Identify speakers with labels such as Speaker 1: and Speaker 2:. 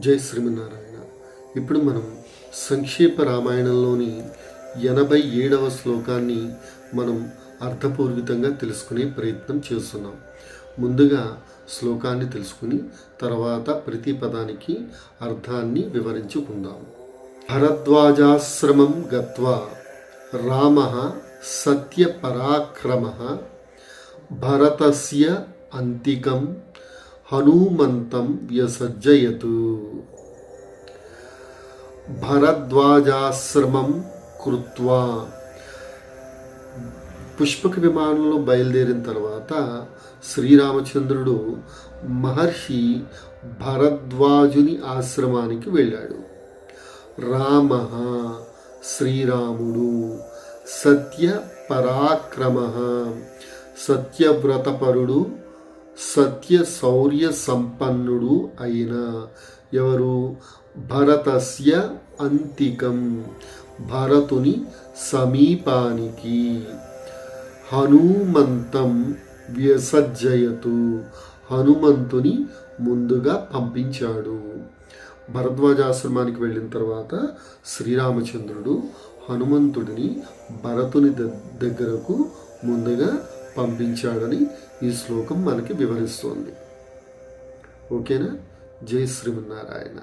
Speaker 1: జై శ్రీమన్నారాయణ. ఇప్పుడు మనం సంక్షేప రామాయణంలోని ఎనభై ఏడవ శ్లోకాన్ని మనం అర్థపూర్వితంగా తెలుసుకునే ప్రయత్నం చేస్తున్నాం. ముందుగా శ్లోకాన్ని తెలుసుకుని తర్వాత ప్రతి పదానికి అర్థాన్ని వివరించుకుందాం. భరద్వాజాశ్రమం గత్వా రామ సత్యపరాక్రమ భరతస్య అంతికం హనుమంతం వ్యసజ్జయతు. భరద్వాజాశ్రమం కృత్వా. పుష్పక విమానంలో బయలుదేరిన తర్వాత శ్రీరామచంద్రుడు మహర్షి భరద్వాజుని ఆశ్రమానికి వెళ్ళాడు. రామ శ్రీరాముడు సత్య పరాక్రమ సత్యవ్రతపరుడు సత్య శౌర్య సంపన్నుడు అయిన ఎవరు? భరతస్య అంతికం భరతుని సమీపానికి. హనుమంతం వ్యసజ్జయతు హనుమంతుని ముందుగా పంపించాడు. భరద్వాజాశ్రమానికి వెళ్ళిన తర్వాత శ్రీరామచంద్రుడు హనుమంతుడిని భరతుని ద- దగ్గరకు ముందుగా పంపించాడని ఈ శ్లోకం మనకి వివరిస్తోంది. ఓకేనా? జై శ్రీమన్నారాయణ.